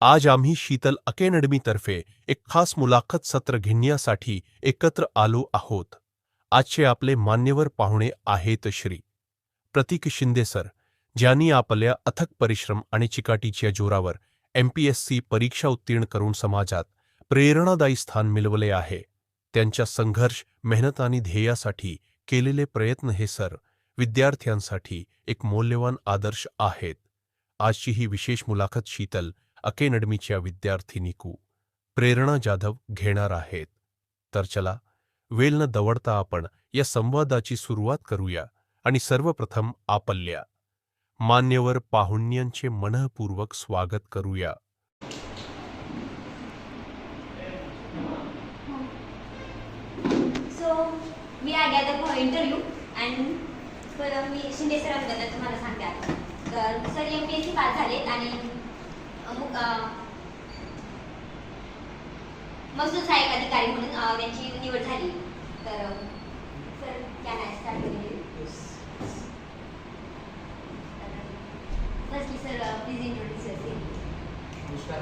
आज आम्ही शीतल अकॅडमीतर्फे एक खास मुलाखत सत्र घेण्यासाठी एकत्र आलो आहोत. आजचे आपले मान्यवर पाहुणे आहेत श्री. प्रतीक शिंदे सर ज्यांनी आपल्या अथक परिश्रम आणि चिकाटीच्या जोरावर एमपीएससी परीक्षा उत्तीर्ण करून समाजात प्रेरणादायी स्थान मिळवले आहे. त्यांच्या संघर्ष मेहनत आणि ध्येयासाठी केलेले प्रयत्न हे सर विद्यार्थ्यांसाठी एक मौल्यवान आदर्श आहेत. आजची ही विशेष मुलाखत शीतल अकेडमीच्या विद्यार्थिनीकू प्रेरणा जाधव घेणार आहेत. तर चला वेल न दवडता आपण या संवादाची सुरुवात करूया आणि सर्वप्रथम आपल्या मान्यवर पाहुण्यांचे मनपूर्वक स्वागत करूया. मी I gather for interview and मी शिंदे सरांबद्दल तुम्हाला सांगते आता. तर sir M P S C pass झालेत आणि अमुक महसूल सहाय्यक अधिकारी म्हणून त्यांची निवड झाली. तर सर क्या नाही स्टार्ट केले फर्स्टली सर प्लीज इंट्रोड्यूस नमस्कार.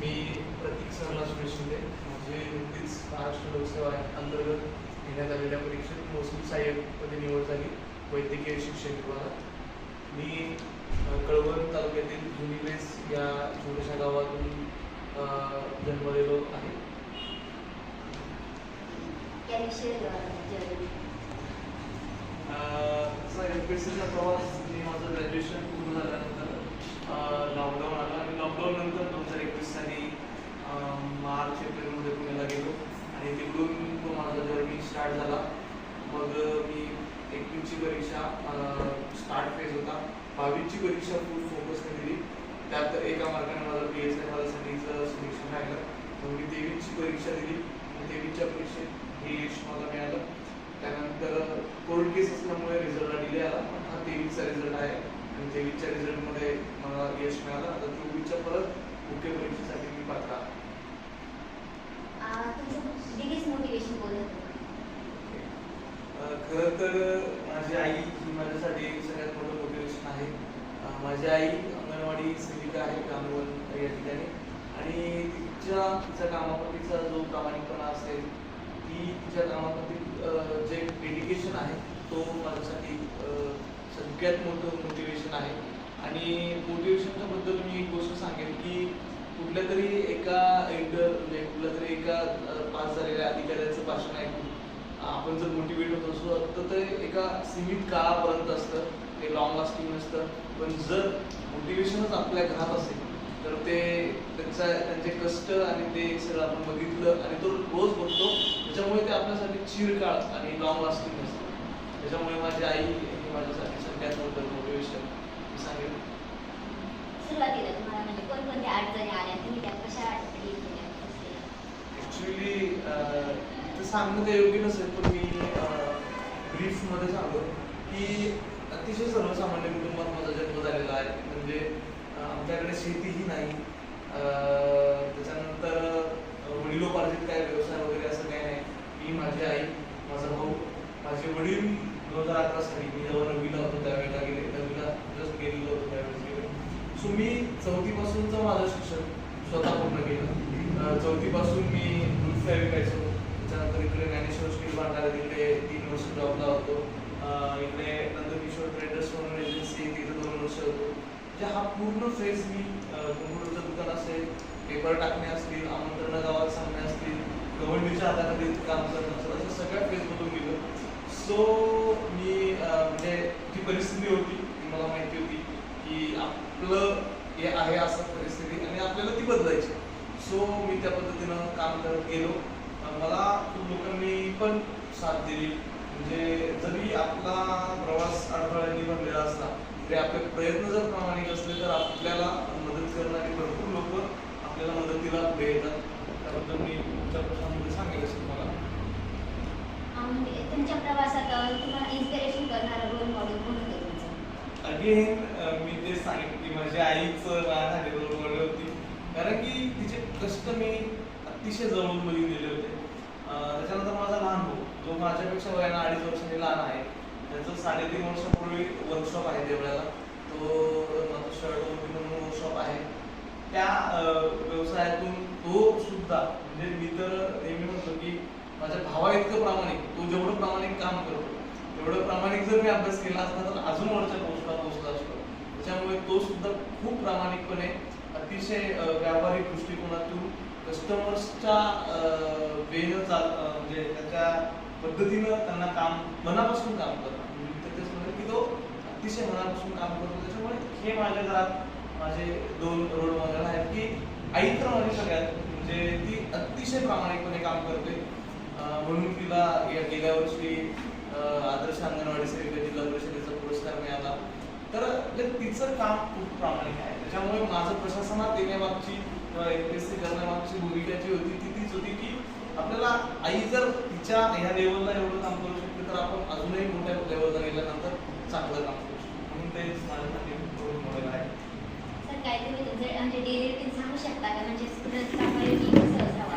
मी प्रतीक सरला सुरेश शिंदे माझे नुकतीच महाराष्ट्र लोकसेवा अंतर्गत घेण्यात आलेल्या परीक्षेत महसूल सहाय्यकपदी निवड झाली. वैद्यकीय शिक्षण विभागात. मी कळवण तालुक्यातील जुनीवेस या छोट्याशा गावातून अ, जन्मलेलो आहे. एम पी सीचा प्रवास मी माझं ग्रॅज्युएशन पूर्ण झाल्यानंतर लॉकडाऊन आला. आणि लॉकडाऊन नंतर दोन हजार एकवीस साली मार्च एप्रिलमध्ये पुण्याला गेलो. आणि तिकडून तो माझा जर्नी स्टार्ट झाला. मग मी एकवीसची परीक्षा स्टार्ट फेज होता. बावीसची परीक्षा फुल फोकसने दिली त्यात एका मार्गाने माझं पी एस आय पदासाठीचं सिलेक्शन राहिलं. मग मी तेवीसची परीक्षा दिली. तेवीसच्या परीक्षेत हे यश मला मिळालं. त्यानंतर कोर्ट केस असल्यामुळे रिझल्टला डिले आला. पण हा तेवीसचा रिझल्ट आहे. आणि तेवीसच्या रिझल्टमध्ये मला यश मिळालं. आता चोवीसच्या परत. मुख्य परीक्षेसाठी मी पात्र आहे. खरं तर माझी आई ही माझ्यासाठी सगळ्यात मोठं मोटिवेशन आहे अं, माझी आई अंगणवाडी सेविका आहे कामवण या ठिकाणी. आणि तिच्या तिच्या कामाप्रतीचा जो प्रामाणिकपणा असेल ती तिच्या कामाप्रती जे डेडिकेशन आहे तो माझ्यासाठी सगळ्यात मोठं मोटिवेशन आहे. आणि मोटिवेशनच्या बद्दल मी एक गोष्ट सांगेन की कुठल्या तरी एका एक म्हणजे कुठल्या तरी एका पास झालेल्या अधिकाऱ्याचं भाषण ऐकून आपण जर मोटिवेट होत असतो तर ते एका सीमित काळापर्यंत असतं. ते लॉंग लास्टिंग नसतं पण जर मोटिवेशनच आपल्या घरात असेल तर ते त्यांचा त्यांचे कष्ट आणि ते सगळं आपण बघितलं आणि तो रोज बघतो त्याच्यामुळे ते आपल्यासाठी चिरकाळ आणि लॉंग लास्टिंग असतं त्याच्यामुळे माझी आई ही माझ्यासाठी सगळ्यात मोठं मोटिवेशन मी सांगेन सुरुवातीला तुम्हाला म्हणजे कोणकोणत्या अडचणी आल्या तुम्ही त्या कशा अडचणी केल्या? कसं केलं? ॲक्च्युली इथं सांगणं ते योग्य नसेल पण मी ब्रीफमध्ये सांगतो की अतिशय सर्वसामान्य कुटुंबात माझा जन्म झालेला आहे. म्हणजे आमच्याकडे शेतीही नाही. त्याच्यानंतर वडिलोपार्जित काय व्यवसाय वगैरे असं काही नाही. मी माझी आई माझा भाऊ माझे वडील दोन हजार अकरा साली मी जेव्हा नववीला होतो त्यावेळेला गेले नववीला जस्ट गेलेलो होतो त्यावेळेस गेले सो मी चौथीपासूनचं माझं शिक्षण स्वतः पूर्ण केलं अं, चौथीपासून मी दूध फ्राय विकायचो त्याच्यानंतर इकडे ज्ञानेश्वर स्टील भांडार तिकडे तीन वर्ष जॉबला होतो अं, इकडे नंदकिशोर ट्रेडर्स म्हणून एजन्सी तिथे दोन वर्ष होतो म्हणजे हा पूर्ण फेज मी कम्प्युटरचं दुकान असेल पेपर टाकणे असतील आमंत्रण गावात सांगणे असतील गव्हर्नमेंटच्या हाताखाली काम करणं असेल अशा सगळ्या फेजमधून गेलो. सो मी म्हणजे जी परिस्थिती होती ती मला माहिती होती की आपलं हे आहे असं परिस्थिती आणि आपल्याला ती बदलायची. सो मी त्या पद्धतीनं काम करत गेलो. मला खूप लोकांनी पण साथ दिली. म्हणजे जरी आपला प्रवास अडथळ्यांनी भरलेला असला तरी आपले प्रयत्न जर प्रामाणिक असले तर आपल्याला मदत करणारी भरपूर लोक आपल्याला मदतीला पुढे येतात. त्याबद्दल मी तुमच्या प्रश्नामध्ये सांगेल असेल मला आणि तुमच्या प्रवासात तुम्हाला इन्स्पिरेशन करणारा रोल मॉडेल कोण होतं तुमचं? अगेन मी तेच सांगेन की माझ्या आईच माझ्या रोल मॉडेल होती. कारण की तिचे कष्ट मी अतिशय जवळून बघितलेले होते. त्याच्यानंतर माझा लहान भाऊ जो माझ्यापेक्षा वयानं अडीच वर्षांनी लहान आहे त्याचं साडेतीन वर्षापूर्वी वर्कशॉप आहे देवळ्याला तो माझा शर्ट म्हणून वर्कशॉप आहे. त्या व्यवसायातून तो सुद्धा म्हणजे मी तर नेहमी म्हणतो की माझ्या भावा इतकं प्रामाणिक तो जेवढं प्रामाणिक काम करतो तेवढं प्रामाणिक जर मी अभ्यास केला असता तर अजून वरच्या पोस्टला पोहोचला असतो. त्याच्यामुळे तो सुद्धा खूप प्रामाणिकपणे अतिशय व्यावहारिक दृष्टिकोनातून कस्टमर्सच्या वेळ चाल म्हणजे त्याच्या पद्धतीनं त्यांना काम मनापासून काम करतो मी तर तेच म्हणेन की तो अतिशय मनापासून काम करतो. त्याच्यामुळे हे माझ्या घरात माझे दोन रोल मॉडेल आहेत की आई तर माझी सगळ्यात म्हणजे ती अतिशय प्रामाणिकपणे काम करते. म्हणून तिला या गेल्या वर्षी आदर्श अंगणवाडी सेविका जिल्हा परिषदेचा पुरस्कार मिळाला. तर म्हणजे तिचं काम खूप प्रामाणिक आहे. त्याच्यामुळे माझं प्रशासनात येण्यामागची किंवा एमपीएससी करण्यामागची भूमिका जी होती ती तीच होती की आपल्याला आई जर तिच्या ह्या लेवलला एवढं काम करू शकते तर आपण अजूनही मोठ्या लेवलला गेल्यानंतर चांगलं काम म्हणून ते माझ्यासाठी रोल मॉडेल आहे सर काय तुम्ही तुमचं म्हणजे डेली रुटीन सांगू शकता का? म्हणजे कसं असावा?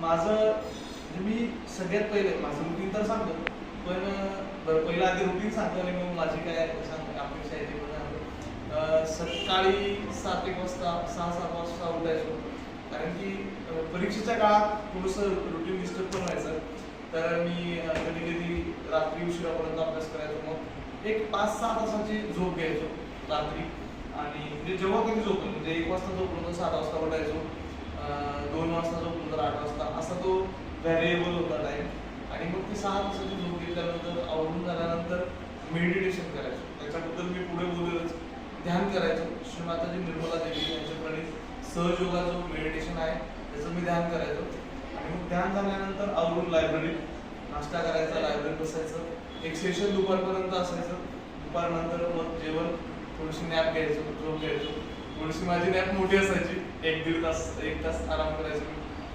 माझं म्हणजे मी सगळ्यात पहिले माझं रुटीन तर सांगतो. पण बरं पहिलं आधी रुटीन सांगतो आणि मग माझी काय सांग अपेक्षा आहे ते पण सकाळी सात एक वाजता सहा सात वाजता उठायचो. कारण की परीक्षेच्या काळात थोडंसं रुटीन डिस्टर्ब पण व्हायचं. तर मी कधी कधी रात्री उशिरापर्यंत अभ्यास करायचो एक पाच सहा तासाची झोप घ्यायचो रात्री. आणि म्हणजे जेव्हा कधी झोपून म्हणजे एक वाजता झोपलो तर सात वाजता उठायचो. दोन वाजता झोपलो तर आठ वाजता. असा तो व्हॅरिएबल होता टाइम आणि मग ती सहा तासाची झोप घेतल्यानंतर आवरून झाल्यानंतर मेडिटेशन करायचो. त्याच्याबद्दल मी पुढे बोलेलच. ध्यान करायचो. श्री माताजी निर्मला देवी यांच्या प्रणित सहयोगा जो मेडिटेशन आहे. त्याचं मी ध्यान करायचो. आणि मग ध्यान झाल्यानंतर आवरून लायब्ररीत नाश्ता करायचा लायब्ररीत बसायचं. एक सेशन दुपारपर्यंत असायचं. दुपारनंतर मग जेवण थोडीशी नॅप घ्यायचो झोप घ्यायचो. थोडीशी माझी नॅप मोठी असायची. एक दीड तास एक तास आराम करायचो.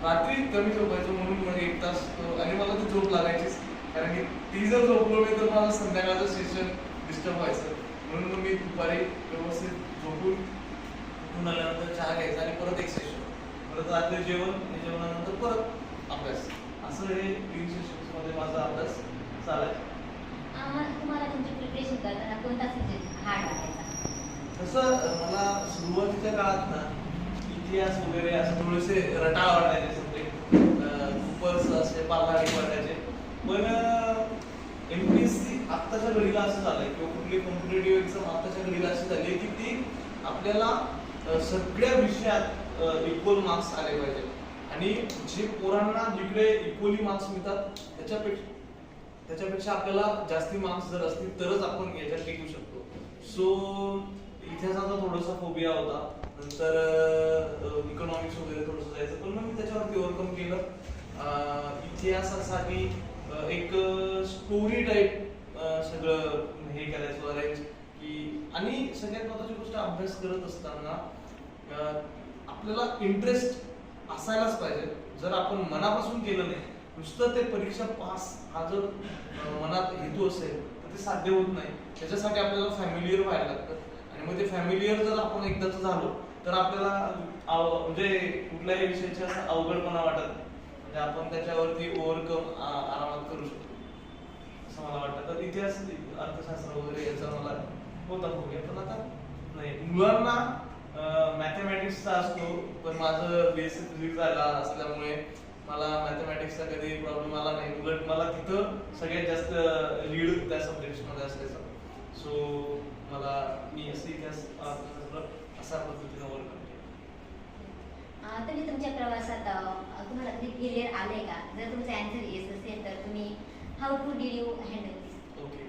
रात्री कमी झोपायचो म्हणून मग एक तास आणि मला ती झोप लागायचीच. कारण की ती जर झोपलो मी तर मला संध्याकाळचं सेशन डिस्टर्ब व्हायचं. म्हणून मग मी दुपारी व्यवस्थित झोपून उठून आल्यानंतर चहा घ्यायचा आणि परत एक सेशन परत रात्री जेवण आणि जेवणानंतर परत अभ्यास. असं हे तीन सेशन्समध्ये माझा अभ्यास चालायचा आम्हाला तुम्हाला तुमची प्रिपरेशन करताना कोणता सब्जेक्ट हार्ड वाटायचा? तसं मला सुरुवातीच्या काळात ना इतिहास वगैरे असं थोडेसे रटाळ वाटायचे सब्जेक्ट खूपच असे पालहाडी वाटायचे. पण एम पी एस सी आत्ताच्या घडीला असं झालंय किंवा कुठली कॉम्पिटेटिव्ह एक्झाम आत्ताच्या घडीला अशी झाली की ती आपल्याला सगळ्या विषयात इक्वल मार्क्स आले पाहिजे आणि जे पोरांना जिकडे इक्वली मार्क्स मिळतात त्याच्यापेक्षा त्याच्यापेक्षा आपल्याला जास्ती मार्क्स जर असतील तरच आपण याच्यात टिकू शकतो. सो इतिहासाचा थोडासा फोबिया होता. नंतर इकॉनॉमिक्स वगैरे थोडंसं जायचं. पण मग मी त्याच्यावरती ओव्हरकम केलं. इतिहासासाठी एक स्टोरी टाईप सगळं हे करायचं अरेंज की आणि सगळ्यात महत्वाची गोष्ट अभ्यास करत असताना आपल्याला इंटरेस्ट असायलाच पाहिजे. जर आपण मनापासून केलं नाही नुसतं ते परीक्षा पास हा जर मनात हेतू असेल तर ते साध्य होत नाही. त्याच्यासाठी आपल्याला फॅमिलियर व्हायला लागतं. आणि मग ते फॅमिलियर जर आपण एकदाच झालो तर आपल्याला म्हणजे कुठल्याही विषयाची असं अवघडपणा वाटत नाही. म्हणजे आपण त्याच्यावरती ओव्हरकम आरामात करू शकतो. असं मला वाटतं. तर इतिहास अर्थशास्त्र वगैरे याचा मला होता भोग्या पण आता नाही. मुलांना मॅथमॅटिक्सचा असतो पण माझं बेसिक फिजिक्स झाला असल्यामुळे मला मॅथमॅटिक्सचा कधी प्रॉब्लेम आला नाही. उलट मला तिथं सगळ्यात जास्त लीड त्या सब्जेक्ट्समध्ये असायचं. सो मला मी असं इतिहास अशा पद्धतीने ओळखतो अं, तुम्ही तुमच्या प्रवासात तुम्हाला कधी फेलियर आलंय का? जर तुमचं अँसर येस असेल तर तुम्ही how to did you handle this okay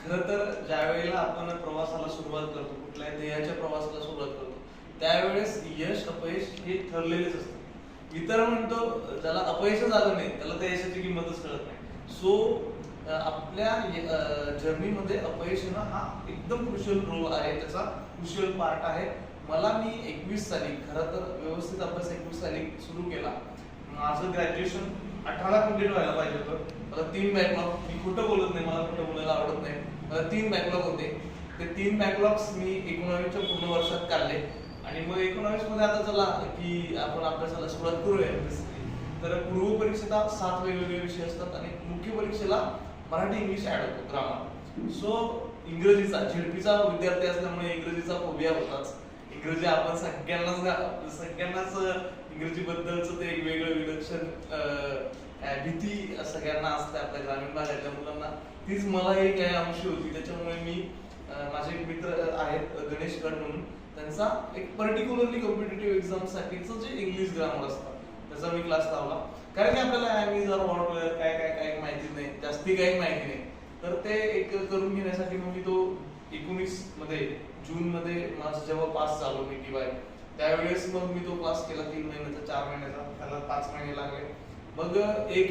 खर तर ज्या वेळेला आपण प्रवासाला सुरुवात करतो कुठल्याही ध्येयाच्या प्रवासाला सुरुवात करतो त्यावेळेस यश अपयश हे ठरलेलेच असतं. इतर म्हणतो ज्याला अपयशच आलं नाही त्याला त्या यशाची किंमतच कळत नाही. सो आपल्या जर्नीमध्ये अपयश येणं हा एकदम क्रुशियल रोल आहे त्याचा क्रुशियल पार्ट आहे. मला मी एकवीस साली खरं तर व्यवस्थित अभ्यास एकवीस साली सुरू केला. माझं ग्रॅज्युएशन अठराला कंप्लीट व्हायला पाहिजे होतं. मला तीन बॅकलॉग मी खोटं बोलत नाही मला खोटं बोलायला आवडत नाही. मला तीन बॅकलॉग होते. ते तीन बॅकलॉग्स मी एकोणावीच्या पूर्ण वर्षात काढले. आणि मग एकोणावीसमध्ये आता चला की आपण अभ्यासाला सुरुवात करूया तर पूर्व परीक्षेला सात वेगवेगळे विषय असतात आणि मुख्य परीक्षेला मराठी इंग्लिश ऍड होतो ग्रामर सो इंग्रजीचा झेडपीचा विद्यार्थी असल्यामुळे इंग्रजीचा फोबिया होताच. इंग्रजी आपण सगळ्यांनाच सगळ्यांनाच इंग्रजी बद्दलच ते एक वेगळं विलक्षण भीती सगळ्यांना असते आपल्या ग्रामीण भागातल्या मुलांना. तीच मला एक काही अंशी होती. त्याच्यामुळे मी माझे एक मित्र आहेत गणेश गड म्हणून. त्यांचा एक पर्टिक्युलरली कॉम्पिटेटिव्ह एक्झाम साठीचं जे इंग्लिश ग्रामर असतं त्याचा मी क्लास लावला. कारण की आपल्याला मी जर हॉटवेअर काय काय काय माहिती नाही जास्ती काही माहिती नाही. तर ते एक करून घेण्यासाठी मग मी तो एकोणीसमध्ये जून मध्ये माझं जेव्हा पास झालो मी टी वाय त्यावेळेस मग मी तो पास केला तीन महिन्याचा चार महिन्याचा. त्याला पाच महिने लागले. मग एक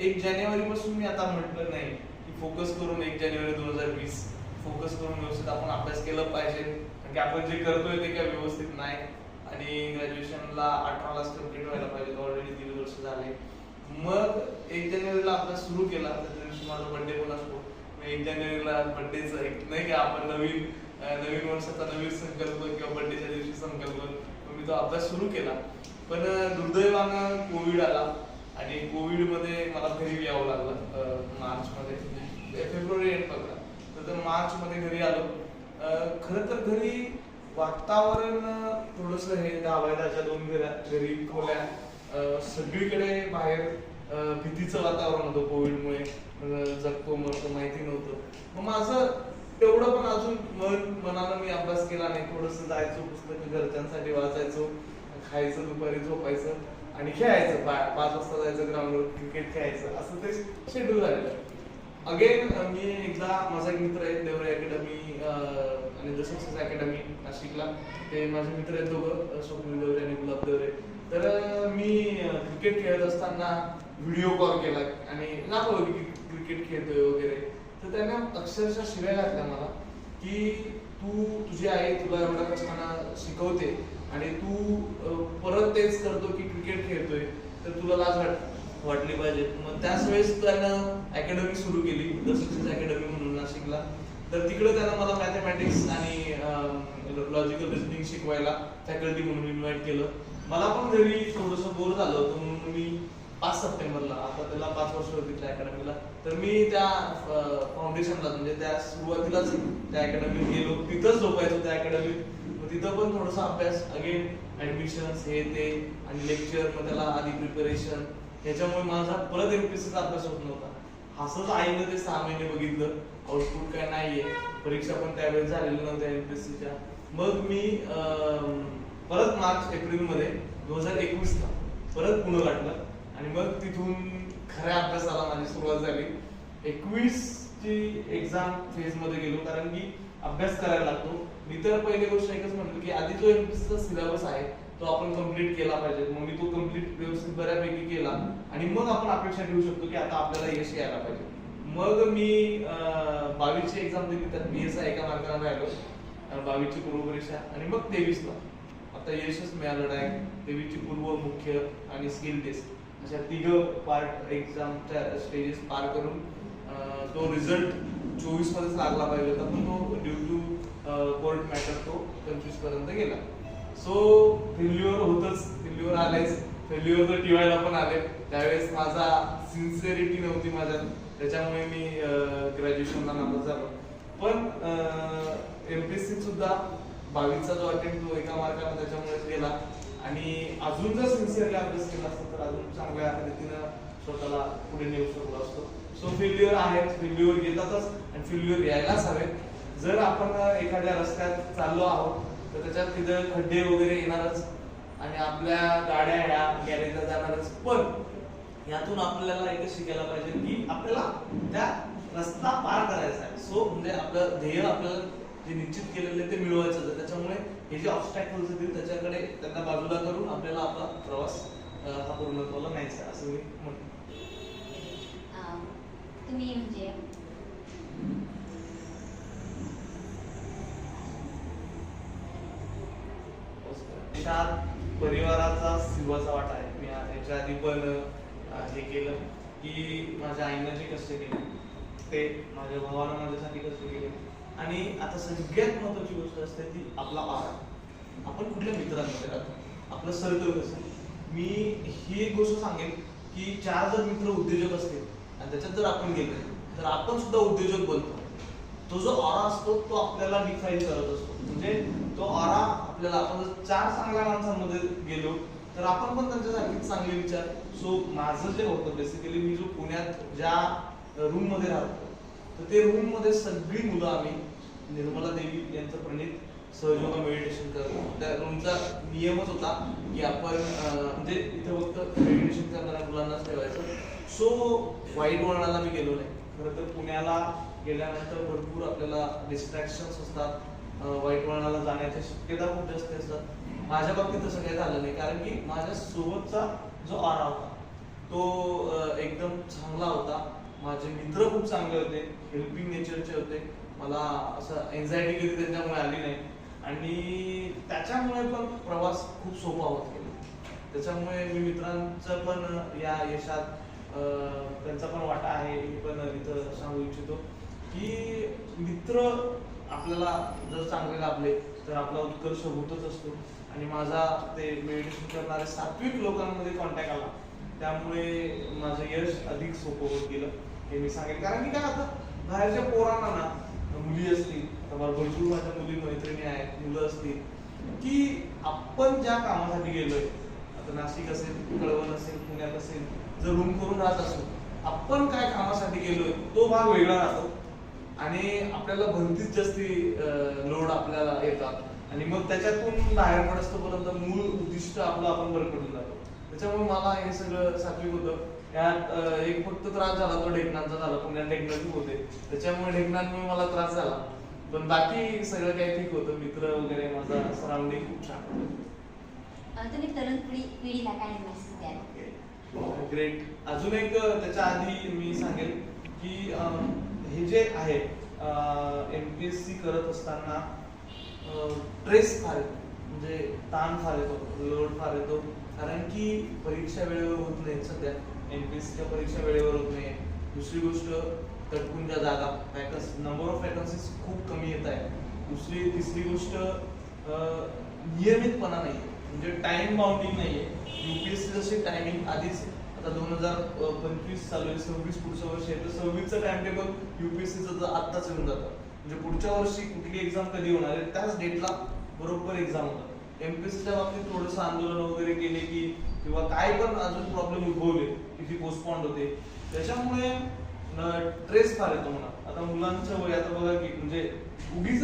एक जानेवारी पासून मी आता म्हटलं नाही की फोकस करून एक जानेवारी दोन हजार वीस फोकस करून व्यवस्थित आपण अभ्यास केला पाहिजे. की आपण जे करतोय ते काय व्यवस्थित नाही. आणि ग्रॅज्युएशनला अठरालाच कंप्लीट व्हायला पाहिजे ऑलरेडी दीड वर्ष झाले. मग एक जानेवारीला अभ्यास सुरू केला त्या दिवशी माझा बर्थडे पण असतो. मग एक जानेवारीला बर्थडेच नाही की आपण नवीन नवीन वर्षाचा नवीन संकल्प किंवा बर्थडेच्या दिवशी संकल्प मग मी तो अभ्यास सुरू केला. पण दुर्दैवानं कोविड आला. आणि कोविडमध्ये मला घरी यावं लागलं मार्चमध्ये. म्हणजे फेब्रुवारी एंड पकडा तर मार्चमध्ये घरी आलो. खरं तर घरी वातावरण थोडस हे दहावायदाच्या दोन घरी खोल्या सगळीकडे बाहेर भीतीचं वातावरण होतं कोविडमुळे. जगतो मरतो माहिती नव्हतं. मग माझं तेवढं पण अजून मन मनानं मी अभ्यास केला नाही. थोडस जायचो पुस्तक घरच्यांसाठी वाचायचो खायचं दुपारी झोपायचं आणि खेळायचं. पाच वाजता जायचं ग्राउंडवर क्रिकेट खेळायचं. असं ते शेड्यूल झालेलं अगेन मी एकदा माझा एक मित्र आहे देवरा अकॅडमी आणि द सक्सेस अकॅडमी नाशिकला. ते माझे मित्र आहेत दोघं अं, स्वप्नील देवरे आणि गुलाब देवरे. तर मी क्रिकेट खेळत असताना व्हिडिओ कॉल केला आणि दाखवलं की क्रिकेट खेळतोय वगैरे. तर त्याने अक्षरशः शिव्या घातल्या मला की तू तुझी आई तुला एवढ्या कष्टानं शिकवते आणि तू परत तेच करतो की क्रिकेट खेळतोय. तर तुला लाज वाट वाटली पाहिजे. मग त्याच वेळेस त्यांना अकॅडमी सुरू केली. द सक्सेस अकॅडमी म्हणून नाशिकला. तर तिकडे त्यांना मला मॅथमॅटिक्स आणि लॉजिकल रिझनिंग शिकवायला फॅकल्टी म्हणून इन्व्हाइट केलं. मला पण घरी थोडंसं बोर झालं होतं म्हणून मी पाच सप्टेंबरला आता त्याला पाच वर्ष होती त्या अकॅडमीला तर मी त्या फाउंडेशनला म्हणजे त्या सुरुवातीलाच त्या अकॅडमीत गेलो. तिथंच झोपायचो त्या अकॅडमीत मग तिथं पण थोडासा अभ्यास. अगेन ऍडमिशन्स हे ते आणि लेक्चर मग त्याला आधी प्रिपरेशन त्याच्यामुळे माझा परत एमपीसीचा अभ्यास होत नव्हता. असंच आईनं ते सहा महिने बघितलं. आउटपुट काय नाहीये. परीक्षा पण त्यावेळेस झालेली नव्हत्या एमपीएससीच्या मग मी अं, परत मार्च एप्रिलमध्ये दोन हजार एकवीस ला परत पुणे गाठलं. आणि मग तिथून खऱ्या अभ्यासाला माझी सुरुवात झाली. एकवीस ची एक्झाम फेजमध्ये गेलो कारण की अभ्यास करायला लागतो मी तर पहिली गोष्ट एकच म्हणतो की आधी जो एमपीसीचा सिलेबस आहे तो आपण कंप्लीट केला पाहिजे. मग मी तो कंप्लीट व्यवस्थित बऱ्यापैकी केला आणि मग आपण अपेक्षा ठेवू शकतो की आता आपल्याला यश यायला पाहिजे. मग मी बावीसची एक्झाम दिली त्यात बी एस एका मार्काने राहिलो बावीसची पूर्व परीक्षा आणि मग तेवीसला. आता यशच मिळालं डायरेक्ट तेवीसची पूर्व मुख्य आणि स्किल टेस्ट अशा तिघ पार्ट एक्झामच्या स्टेजेस पार करून तो रिझल्ट चोवीस मध्येच लागला पाहिजे होता. पण तो ड्यू टू कोर्ट मॅटर तो पंचवीसपर्यंत गेला. सो फेल्युअर होतच. फेल्युअर आलेच फेल्युअर तर टिवायला पण आले त्यावेळेस माझा सिन्सिअरिटी नव्हती माझ्या त्याच्यामुळे मी ग्रॅज्युएशनला नापास झालो. पण एम पी सी सुद्धा बावीसचा जो अटेम्प्ट तो एका मार्काला त्याच्यामुळेच गेला आणि अजून जर सिन्सिअरली अभ्यास केला असता तर अजून चांगल्या रीतीनं स्वतःला पुढे नेऊ शकलो असतो. सो फेल्युअर आहेत फेल्युअर येतातच. आणि फेल्युअर यायलाच हवेत जर आपण एखाद्या रस्त्यात चाललो आहोत तर त्याच्यात तिथं खड्डे वगैरे येणारच आणि आपल्या गाड्या ह्या गॅरेजला जाणारच. पण यातून आपल्याला एकच शिकायला पाहिजे की आपल्याला त्या रस्ता पार करायचा आहे. सो म्हणजे आपलं ध्येय आपल्याला जे निश्चित केलेलं आहे ते मिळवायचं आहे. त्याच्यामुळे हे जे ऑब्स्टॅकल्स येतील त्याच्याकडे त्यांना बाजूला करून आपल्याला आपला प्रवास अं, हा पूर्णत्वाला न्यायचा असं मी म्हणतो. तुम्ही म्हणजे त्यात परिवाराचा सिंहाचा वाटा आहे. मी याच्या आधी पण हे केलं की माझ्या आईनं जे कष्ट केले ते माझ्या भावानं माझ्यासाठी कष्ट केले. आणि आता सगळ्यात महत्वाची गोष्ट असते ती आपला पारा आपण कुठल्या मित्रांमध्ये राहतो? आपलं सर्कल कसं मी ही एक गोष्ट सांगेन की चार जर मित्र उद्योजक असतील आणि त्याच्यात जर आपण गेलो तर आपण सुद्धा उद्योजक बनतो. तो जो ऑरा असतो तो आपल्याला डिफाईन करत असतो. म्हणजे तो ऑरा आपल्याला आपण जर चार चांगल्या माणसांमध्ये गेलो तर आपण पण त्यांच्यासारखे चांगले विचार. सो माझं जे होतं बेसिकली मी जो पुण्यात ज्या रूममध्ये राहतो तर ते रूममध्ये सगळी मुलं आम्ही निर्मला देवी यांचं प्रणित सहयोग मेडिटेशन करतो त्या रूमचा नियमच होता की आपण म्हणजे इथे फक्त मेडिटेशन करणाऱ्या मुलांनाच ठेवायचं. सो वाईट वळणाला मी गेलो नाही. खरं तर पुण्याला गेल्यानंतर भरपूर आपल्याला डिस्ट्रॅक्शन्स असतात. वाईट वळणाला जाण्याची शक्यता खूप जास्त असतात माझ्या बाबतीत तसं काही झालं नाही. कारण की माझ्या सोबतचा जो आरा होता तो एकदम चांगला होता. माझे मित्र खूप चांगले होते हेल्पिंग नेचरचे होते. मला असं एन्झायटी कधी त्यांच्यामुळे आली नाही. आणि त्याच्यामुळे पण प्रवास खूप सोपा होत गेला त्याच्यामुळे मी मित्रांचं पण या यशात त्यांचा पण वाटा आहे. मी पण इथं सांगू इच्छितो की मित्र आपल्याला जर चांगले लाभले तर आपला उत्कर्ष होतच असतो. आणि माझा ते मेडिटेशन करणारे सात्विक लोकांमध्ये कॉन्टॅक्ट आला. त्यामुळे माझं यश अधिक सोपं होत गेलं हे मी सांगेन. कारण की काय आता बाहेरच्या पोरांना ना मुली असतील आता मला भरपूर माझ्या मुली मैत्रिणी आहेत मुलं असतील की आपण ज्या कामासाठी गेलोय आता नाशिक असेल कळवण असेल पुण्यात असेल जर रूम करून राहत असो आपण काय कामासाठी गेलोय तो भाग वेगळा राहतो. आणि आपल्याला भरतीच जास्ती लोड आपल्याला येतात. आणि मग त्याच्यातून बाहेर पडस्तोपर्यंत मूळ उद्दिष्ट आपलं आपण बरं जातो. त्याच्यामुळे मला हे सगळं सात्विक होतं. यात अं, एक फक्त त्रास झाला तो ढेकणांचा झाला. पुण्यात ढेकणं होते. त्याच्यामुळे ढेकणांमुळे मला त्रास झाला. पण बाकी सगळं काही ठीक होतं. मित्र वगैरे माझा सराउंडिंग खूप छान होतं. अं, तुम्ही तरुण पिढी पिढीला काय मेसेज द्याल? ग्रेट अजून एक त्याच्या आधी मी सांगेल की हे जे आहे एम पी एस सी करत असताना ट्रेस फार येतो. म्हणजे ताण फार येतो लोड फार येतो. कारण की परीक्षा वेळेवर होत नाही सध्या. एम पी एस सीच्या परीक्षा वेळेवर होत नाही दुसरी गोष्ट तटकून जागा वॅकन्स नंबर ऑफ वॅकन्सीज खूप कमी येत आहे. दुसरी तिसरी गोष्ट नियमितपणा नाही आहे म्हणजे टाइम बाउंडिंग एस सी जशी टायमिंग आधीच आता दोन हजार पंचवीस चालू आहे सव्वीस पुढचं वर्ष आहे. तर सव्वीसचं टाइम टेबल युपीएससीचं तर आत्ताच येऊन जातं म्हणजे पुढच्या वर्षी कुठली एक्झाम कधी होणार आहे त्याच डेटला बरोबर एक्झाम होतात. एमपीएससीच्या बाबतीत थोडंसं आंदोलन वगैरे केले की किंवा काय पण अजून प्रॉब्लेम उद्भवले की ती पोस्टपॉन्ड होते. त्याच्यामुळे ट्रेस फार येतो म्हणा. आता मुलांचं वय आता बघा की म्हणजे उगीच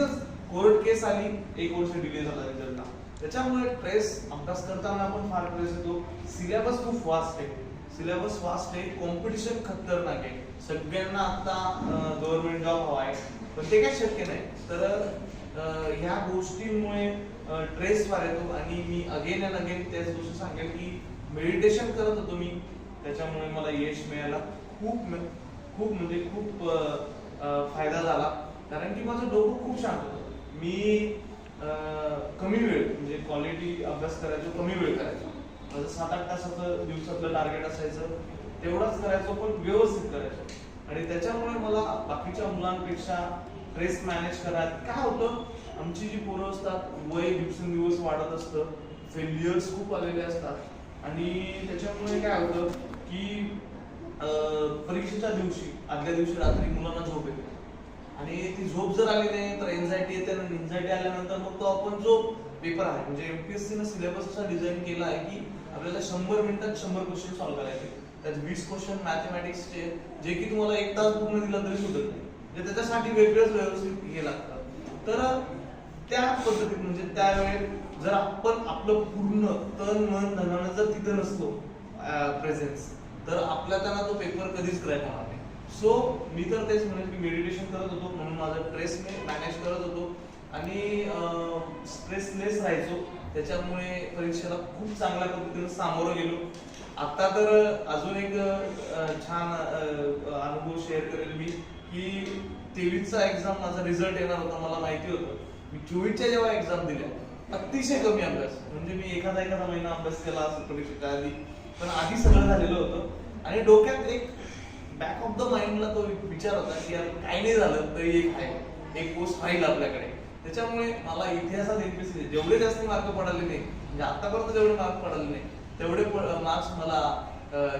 कोर्ट केस आली एक वर्ष डिले झाला रिझल्टला त्याच्यामुळे ट्रेस अभ्यास करताना पण फार ट्रेस येतो. सिलेबस खूप फास्ट आहे. सिलेबस फास्ट आहे कॉम्पिटिशन खतरनाक आहे. सगळ्यांना आता गव्हर्नमेंट जॉब हवा आहे. पण ते काय शक्य नाही. तर ह्या गोष्टींमुळे ट्रेस फार येतो आणि मी अगेन अँड अगेन त्याच गोष्टी सांगेल की मेडिटेशन करत होतो मी. त्याच्यामुळे मला यश मिळायला खूप खूप म्हणजे खूप फायदा झाला. कारण की माझं डोकं खूप शांत होतं. मी कमी वेळ म्हणजे क्वालिटी अभ्यास करायचो कमी वेळ करायचो. म्हणजे सात आठ तासाचं दिवसातलं टार्गेट असायचं तेवढाच करायचो पण व्यवस्थित करायचो. आणि त्याच्यामुळे मला बाकीच्या मुलांपेक्षा स्ट्रेस मॅनेज करायला काय होतं आमची जी पोरं असतात वय दिवसेंदिवस वाढत असतं फेल्युअर्स खूप आलेले असतात. आणि त्याच्यामुळे काय होतं की परीक्षेच्या दिवशी आदल्या दिवशी रात्री मुलांना झोप येते. आणि ती झोप जर आली नाही तर एन्झायटी येते आणि एन्झायटी आल्यानंतर मग तो आपण जो पेपर आहे म्हणजे एमपीएससी न सिलेबस असा डिझाईन केला आहे की आपल्याला शंभर मिनिटात शंभर क्वेश्चन सॉल्व्ह करायचे. त्यात वीस क्वेश्चन मॅथमॅटिक्सचे जे की तुम्हाला एक तास पूर्ण दिला तरी सुटत नाही. म्हणजे त्याच्यासाठी वेगळंच व्यवस्थित हे लागतं. तर त्या पद्धतीत म्हणजे त्यावेळेस जर आपण आपलं पूर्ण तन मन धनानं जर तिथं नसतो प्रेझेन्स तर आपल्या त्यांना तो पेपर कधीच क्रॅक होणार नाही. सो मी तर तेच म्हणेन की मेडिटेशन करत होतो म्हणून माझं स्ट्रेस मी मॅनेज करत होतो. आणि स्ट्रेसलेस राहायचो. त्याच्यामुळे परीक्षेला खूप चांगल्या पद्धतीने सामोरं गेलो. आता तर अजून एक छान अनुभव शेअर करेल मी की तेवीसचा एक्झाम माझा रिझल्ट येणार होता मला माहिती होतं. मी चोवीसच्या जेव्हा एक्झाम दिल्या अतिशय कमी अभ्यास. म्हणजे मी एखादा एखादा महिना अभ्यास केला असं परीक्षेच्या आधी पण आधी सगळं झालेलं होतं. आणि डोक्यात एक बॅक ऑफ द माइंडला तो विचार होता की यार काही नाही झालं तरी एक आहे. एक पोस्ट राहील आपल्याकडे. त्याच्यामुळे मला इतिहासात एमपीसी जेवढे जास्त मार्क पडाले नाही म्हणजे आतापर्यंत जेवढे मार्क पडाले नाही तेवढे मार्क्स मला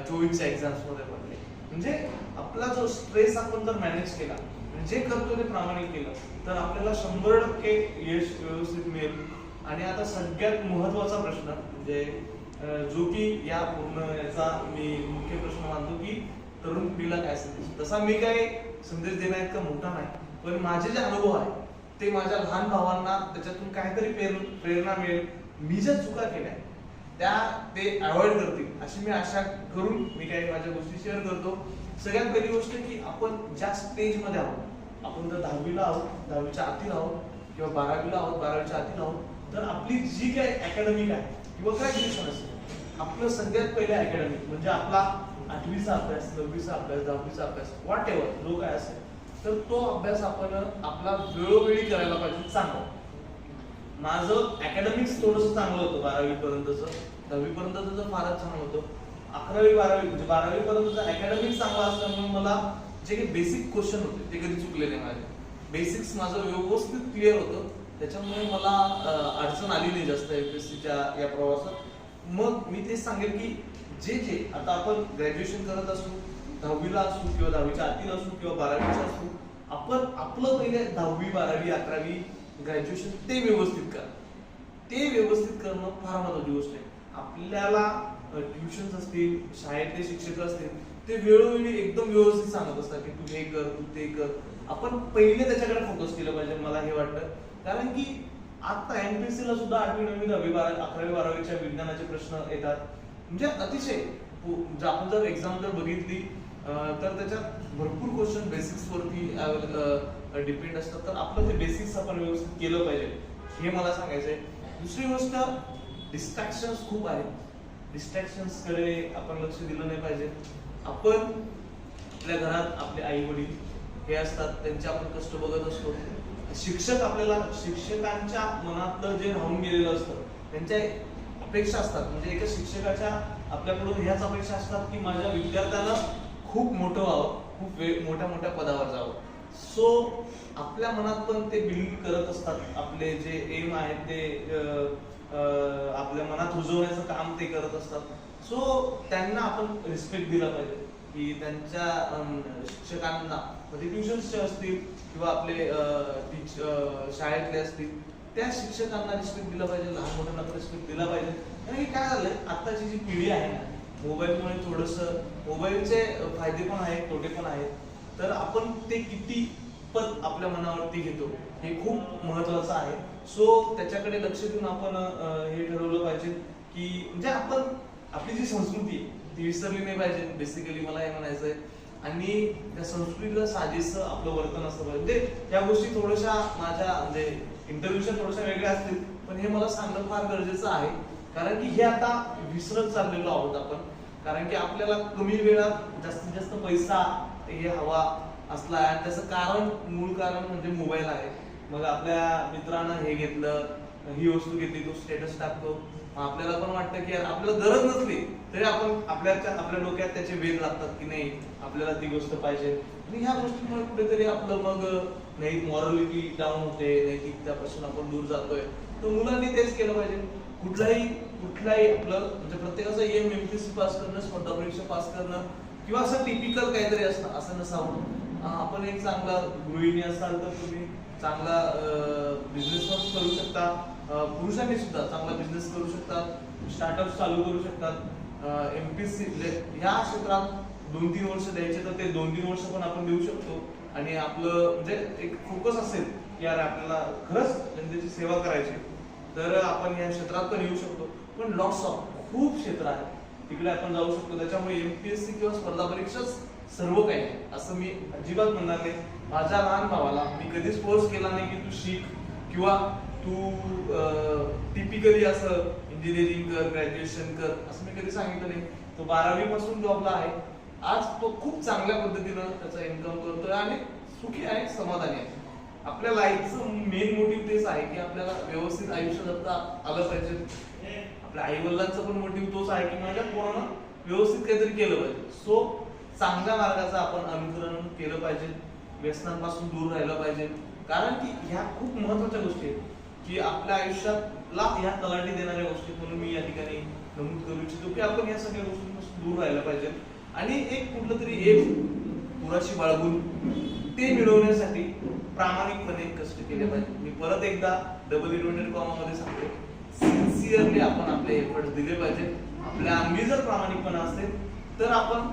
चोवीसच्या एक्झाम्समध्ये पडले. म्हणजे आपला जो स्ट्रेस आपण जर मॅनेज केला म्हणजे जे करतो ते प्रामाणिक केलं तर आपल्याला शंभर टक्के यश व्यवस्थित मिळेल. आणि आता सगळ्यात महत्त्वाचा प्रश्न म्हणजे जो की या पूर्ण याचा मी मुख्य प्रश्न मानतो की तरुण पिढीला काय संदेश? तसा मी काय संदेश देण्याइतका मोठा नाही पण माझे जे अनुभव आहे ते माझ्या लहान भावांना त्याच्यातून काहीतरी प्रेर- प्रेरणा मिळेल. मी ज्या चुका केल्या त्या ते अवॉइड करतील. अशी मी आशा करून मी काही माझ्या गोष्टी शेअर करतो. सगळ्यात पहिली गोष्ट की आपण ज्या स्टेजमध्ये आहोत आपण जर दहावीला आहोत दहावीच्या आतील आहोत किंवा बारावीला आहोत बारावीच्या आतील आहोत तर आपली जी काही अकॅडमिक आहे किंवा ग्रॅज्युएशन असेल आपलं सगळ्यात पहिले अकॅडमिक म्हणजे आपला आठवीचा अभ्यास नववीचा अभ्यास दहावीचा अभ्यास वाट एव्हर जो काय असेल तर तो अभ्यास आपण आपला वेळोवेळी करायला पाहिजे चांगला. माझं अकॅडमिक्स थोडंसं चांगलं होतं बारावी पर्यंतचं दहावी पर्यंतच तर फारच चांगलं होतं. अकरावी बारावी म्हणजे बारावी पर्यंतचं अकॅडमिक्स चांगला असल्यामुळे मला जे काही बेसिक क्वेश्चन होते ते कधी चुकले नाही माझे. बेसिक्स माझं व्यवस्थित क्लिअर होतं. त्याच्यामुळे मला अडचण आली नाही जास्त एमपीएससीच्या या प्रवासात. मग मी तेच सांगेल की जे जे आता आपण ग्रॅज्युएशन करत असू दहावीला असू किंवा दहावीच्या आतील असू किंवा बारावीच्या असू आपण आपलं पहिले दहावी बारावी अकरावी ग्रॅज्युएशन ते व्यवस्थित करा. ते व्यवस्थित करणं फार महत्वाची गोष्ट आहे. आपल्याला ट्युशन्स असतील शाळेतले शिक्षक असतील ते वेळोवेळी एकदम व्यवस्थित सांगत असतात की तू हे कर तू ते कर. आपण पहिले त्याच्याकडे फोकस केलं पाहिजे मला हे वाटतं. कारण की आता एमपीएससी ला सुद्धा आठवी नववी दहावी बारावी अकरावी बारावीच्या विज्ञानाचे प्रश्न येतात. म्हणजे अतिशय म्हणजे आपण जर एक्झाम जर बघितली तर त्याच्यात भरपूर क्वेश्चन बेसिक्स वरती डिपेंड असतात. तर आपलं ते बेसिक्स आपण व्यवस्थित केलं पाहिजे. हे मला सांगायचंय दुसरी गोष्ट डिस्ट्रॅक्शन्स खूप आहेत. डिस्ट्रॅक्शन्सकडे आपण लक्ष दिलं नाही पाहिजे. आपण आपल्या घरात आपले आई वडील हे असतात त्यांचे आपण कष्ट बघत असतो. शिक्षक आपल्याला शिक्षकांच्या मनातलं जे राहून गेलेलं असतं त्यांच्या अपेक्षा असतात. म्हणजे एका शिक्षकाच्या आपल्याकडून ह्याच अपेक्षा असतात की माझ्या विद्यार्थ्याला खूप मोठं व्हावं खूप मोठ्या मोठ्या पदावर जावं. सो आपल्या मनात पण ते बिल्ड करत असतात. आपले जे एम आहेत ते आपल्या मनात रुजवण्याचं काम ते करत असतात. सो त्यांना आपण रिस्पेक्ट दिला पाहिजे. की त्यांच्या शिक्षकांना म्हणजे ट्युशन्सचे असतील किंवा आपले टीच- शाळेतले असतील त्या शिक्षकांना रिस्पेक्ट दिला पाहिजे. लहान मोठ्यांना रिस्पेक्ट दिला पाहिजे. कारण की काय झालंय आताची जी पिढी आहे ना मोबाईलमुळे थोडस मोबाईलचे फायदे पण आहेत तोटे पण आहेत. तर आपण ते किती पद आपल्या मनावरती घेतो हे खूप महत्वाचं आहे. सो त्याच्याकडे लक्ष देऊन आपण हे ठरवलं पाहिजे की म्हणजे आपण आपली जी संस्कृती आहे ती विसरली नाही पाहिजे. बेसिकली मला हे म्हणायचं आहे आणि त्या संस्कृतीला साजेसं आपलं वर्तन असलं पाहिजे. म्हणजे या गोष्टी थोड्याशा माझ्या म्हणजे इंटरव्ह्यूच्या थोड्याशा वेगळ्या असतील पण हे मला सांगणं फार गरजेचं आहे. कारण की हे आता विसरत चाललेलो आहोत आपण. कारण की आपल्याला कमी वेळात जास्तीत जास्त पैसा हे हवा असला आणि त्याचं कारण मूळ कारण म्हणजे मोबाईल आहे. मग आपल्या मित्रानं हे घेतलं ही वस्तू घेतली तो स्टेटस टाकतो. मग आपल्याला पण वाटतं की यार आपल्याला गरज नसली तरी आपण आपल्या आपल्या डोक्यात त्याचे वेध लागतात की नाही आपल्याला ती गोष्ट पाहिजे. आणि ह्या गोष्टीमुळे कुठेतरी आपलं मग नाही मॉरलिटी डाऊन होते नैतिकतापासून आपण दूर जातोय. तर मुलांनी तेच केलं पाहिजे. कुठलाही कुठलाही आपलं म्हणजे प्रत्येकाचं M M P C pass करणं स्पर्धा परीक्षा पास करणं किंवा असं टिपिकल काहीतरी असतं असं नसावं. आपण एक चांगला गृहिणी असाल तर तुम्ही चांगला बिझनेस करू शकता. पुरुषांनी सुद्धा चांगला बिझनेस करू शकतात स्टार्टअप चालू करू शकतात. एम पी सी ह्या क्षेत्रात दोन तीन वर्ष द्यायचे तर ते दोन तीन वर्ष पण आपण देऊ शकतो. आणि आपलं म्हणजे एक फोकस असेल की यार आपल्याला खरंच जनतेची सेवा करायची तर आपण या क्षेत्रात पण येऊ शकतो. पण लॉट्स ऑफ खूप क्षेत्र आहे तिकडे आपण जाऊ शकतो. त्याच्यामुळे एमपीएससी किंवा स्पर्धा परीक्षाच सर्व काही आहे. असं मी अजिबात म्हणणार नाही. माझ्या लहान भावाला मी कधीच फोर्स केला नाही की तू शिक किंवा तू टिपिकली असं इंजिनिअरिंग कर ग्रॅज्युएशन कर असं मी कधी सांगितलं नाही. तो बारावी पासून जॉबला आहे. आज तो खूप चांगल्या पद्धतीनं त्याचा इन्कम करतोय आणि सुखी आहे समाधानी आहे. आपल्या लाईफचं मेन मोटिव्ह तेच आहे की आपल्याला व्यवस्थित आयुष्य जगता आलं पाहिजे. आपल्या आई वडिलांचं पण मोटिव्ह तोच आहे की माझ्या पोरानं व्यवस्थित काहीतरी केलं पाहिजे. सो चांगल्या मार्गाचं आपण अनुकरण केलं पाहिजे. व्यसनांपासून दूर राहिलं पाहिजे. कारण की ह्या खूप महत्त्वाच्या गोष्टी आहेत. की आपल्या आयुष्यातला ह्या तलाठी देणाऱ्या गोष्टी म्हणून मी या ठिकाणी नमूद करू इच्छितो की आपण या सगळ्या गोष्टींपासून दूर राहिलं पाहिजे. आणि एक कुठलं तरी एक पुराशी बाळगून ते मिळवण्यासाठी प्रामाणिकपणे कष्ट केले पाहिजे. मी परत एकदा डबल इन्व्हर्टेड कॉमामध्ये सांगतो. सिन्सिअरली आपण आपले एफर्ट दिले पाहिजे आपल्या आम्ही जर प्रामाणिकपणा असेल तर आपण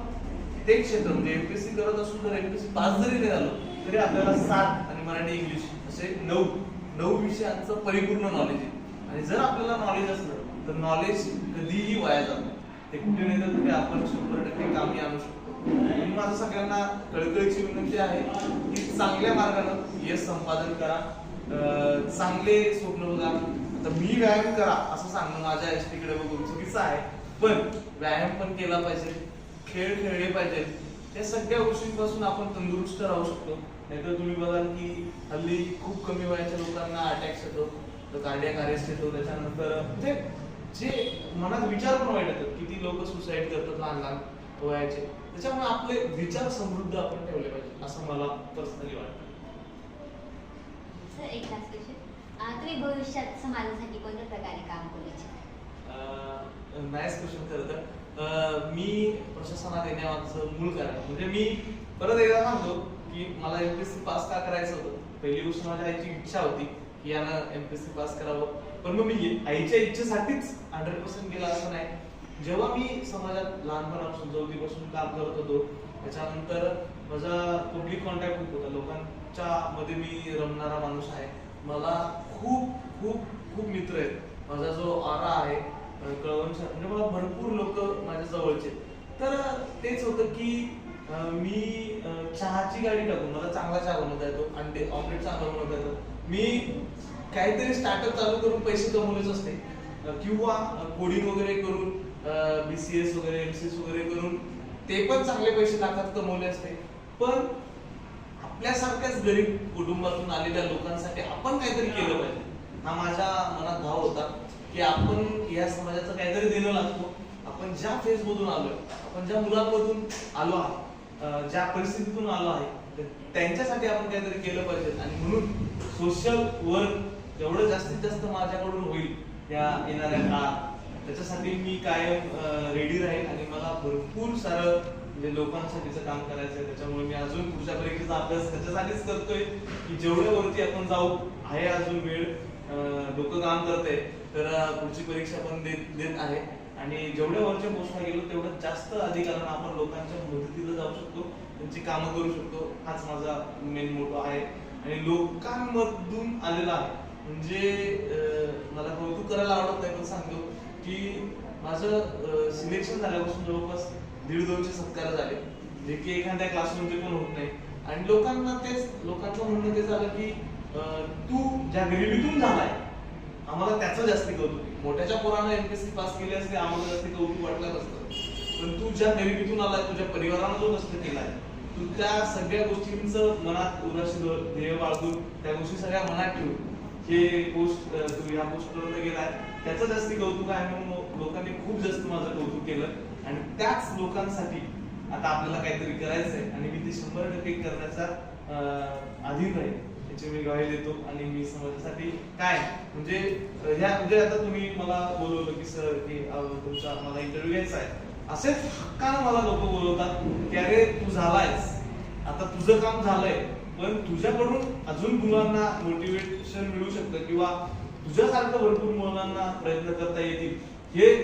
ते क्षेत्र म्हणजे एमपीएससी करत असून जर एमपीएससी पास जरी नाही झालो तरी आपल्याला सात आणि मराठी इंग्लिश असे नऊ नऊ विषयांचं परिपूर्ण नॉलेज आहे. आणि जर आपल्याला नॉलेज असलं तर नॉलेज कधीही वाया जात नाही. ते कुठे नाही तर कुठे आपण शंभर टक्के कामी आणू शकतो. म्हणून माझं सगळ्यांना कळकळीची विनंती आहे की चांगल्या मार्गानं यश संपादन करा. अं, चांगले स्वप्न बघा. तर मी व्यायाम करा असं सांगणं माझ्या एसकडे बघून चुकीचं आहे. पण व्यायाम पण केला पाहिजे खेळ खेळले पाहिजे. या सगळ्या गोष्टींपासून आपण तंदुरुस्त राहू शकतो. नाहीतर तुम्ही बघाल की हल्ली खूप कमी वयाच्या लोकांना अटॅक्स येतो कार्डियाक अरेस्ट येतो. त्याच्यानंतर म्हणजे जे मनात विचार पण वाईट येतात किती लोक सुसाईड करतात लहान लहान वयाचे. त्याच्यामुळे आपले विचार समृद्ध आपण ठेवले पाहिजे असं मला पर्सनली वाटतं. तुम्ही भविष्यात समाजासाठी कोणत्या प्रकारे काम करू इच्छिता? नाईस क्वेश्चन खरं तर. मी प्रशासनात येण्यामागचं मूळ कारण म्हणजे मी परत एकदा सांगतो की मला एमपीएससी पास का करायचं होतं? पहिली गोष्ट माझ्या आईची इच्छा होती की यानं एमपीएससी पास करावं. पण मग मी आईच्या इच्छेसाठीच हंड्रेड पर्सेंट गेला असं नाही. जेव्हा मी समाजात लहानपणापासून चौथीपासून काम करत होतो त्याच्यानंतर माझा पब्लिक कॉन्टॅक्ट खूप होता. लोकांच्या मध्ये मी रमणारा माणूस आहे. मला खूप खूप खूप मित्र आहेत. माझा जो आरा आहे कळवण म्हणजे मला भरपूर लोक माझ्या जवळचे तर तेच होतं की मी चहाची गाडी टाकून मला चांगला चहा बनवता येतो अंडे ऑमलेट चांगला बनवता येतो. मी काहीतरी स्टार्टअप चालू करून पैसे कमवलेच असते. किंवा कोडिंग वगैरे करून बी सी एस वगैरे एम सी एस वगैरे करून ते पण चांगले पैसे लाखात कमवले असते. पण आपल्यासारख्याच गरीब कुटुंबातून आलेल्या लोकांसाठी आपण काहीतरी केलं पाहिजे. हा माझ्या मनात भाव होता की आपण या समाजाचं काहीतरी देणं लागतो. आपण ज्या फेज मधून आलोय आपण ज्या मुलांमधून आलो आहोत ज्या परिस्थितीतून आलो आहे त्यांच्यासाठी आपण काहीतरी केलं पाहिजे. आणि म्हणून सोशल वर्क जेवढं जास्तीत जास्त माझ्याकडून होईल या येणाऱ्या काळात. त्याच्यासाठी मी कायम रेडी राहील आणि मला भरपूर सारं म्हणजे लोकांसाठीचं काम करायचं त्याच्यामुळे मी अजून पुढच्या परीक्षेचा अभ्यास त्याच्यासाठीच करतोय की जेवढ्या वरती आपण जाऊ आहे अजून वेळ. लोक डोकं काम करते तर पुढची परीक्षा पण देत देत आहे. आणि जेवढ्या वरच्या पोस्टला गेलो तेवढं जास्त अधिकारांना आपण लोकांच्या मदतीला जाऊ शकतो त्यांची कामं करू शकतो. हाच माझा मेन मोटो आहे. आणि लोकांमधून आलेला आहे. म्हणजे मला कौतुक करायला आवडत नाही पण सांगतो की माझं सिलेक्शन झाल्यापासून जवळपास दीड दोनशे सत्कार झाले. जे की एखाद्या क्लासरूमचे पण होत नाही. आणि लोकांना तेच लोकांचं म्हणणं ते झालं की तू ज्या गरिबीतून झालाय आम्हाला त्याचं जास्ती कौतुक मोठ्याच्या पोरानं एमपीएससी पास केली असते आम्हाला जास्ती कौतुक वाटलं नसतं पण तू ज्या गरिबीतून आलाय तुझ्या परिवारानं जो कष्ट केलाय तू त्या सगळ्या गोष्टींचं मनात उदासी ध्येय बाळगून त्या गोष्टी सगळ्या मनात ठेवून हे पोस्ट तू ह्या पोस्ट गेलाय त्याचं जास्ती कौतुक आहे म्हणून लोकांनी खूप जास्त माझं कौतुक केलं. आणि त्याच लोकांसाठी आता आपल्याला काहीतरी करायचंय आणि मी ते शंभर टक्के करण्याचा अधीन आहे. याची मी ग्वाही देतो आणि मी समाजासाठी काय? म्हणजे ह्या म्हणजे आता तुम्ही मला बोलवलं की सर की तुमचा मला इंटरव्ह्यू घ्यायचा आहे. असेच हक्कानं मला लोक बोलवतात की अरे तू झालायस. आता तुझं काम झालंय. पण तुझ्याकडून अजून मुलांना मोटिवेशन मिळू शकतं किंवा तुझ्यासारखं भरपूर मुलांना प्रयत्न करता येतील. हे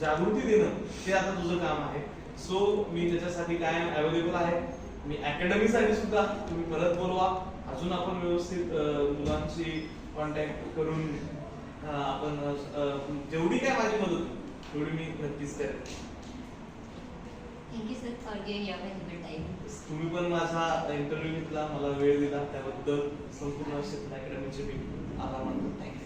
जागृती देणं हे आता तुझं काम आहे. सो मी त्याच्यासाठी कायम अवेलेबल आहे? मी अकॅडमीसाठी सुद्धा तुम्ही परत बोलवा. अजून आपण व्यवस्थित मुलांशी कॉन्टॅक्ट करून आपण जेवढी काय माझी मदत तेवढी मी नक्कीच करेन. तुम्ही पण माझा इंटरव्ह्यू घेतला मला वेळ दिला. त्याबद्दल संपूर्ण अकॅडमीचे मी आभार मानतो. थँक्यू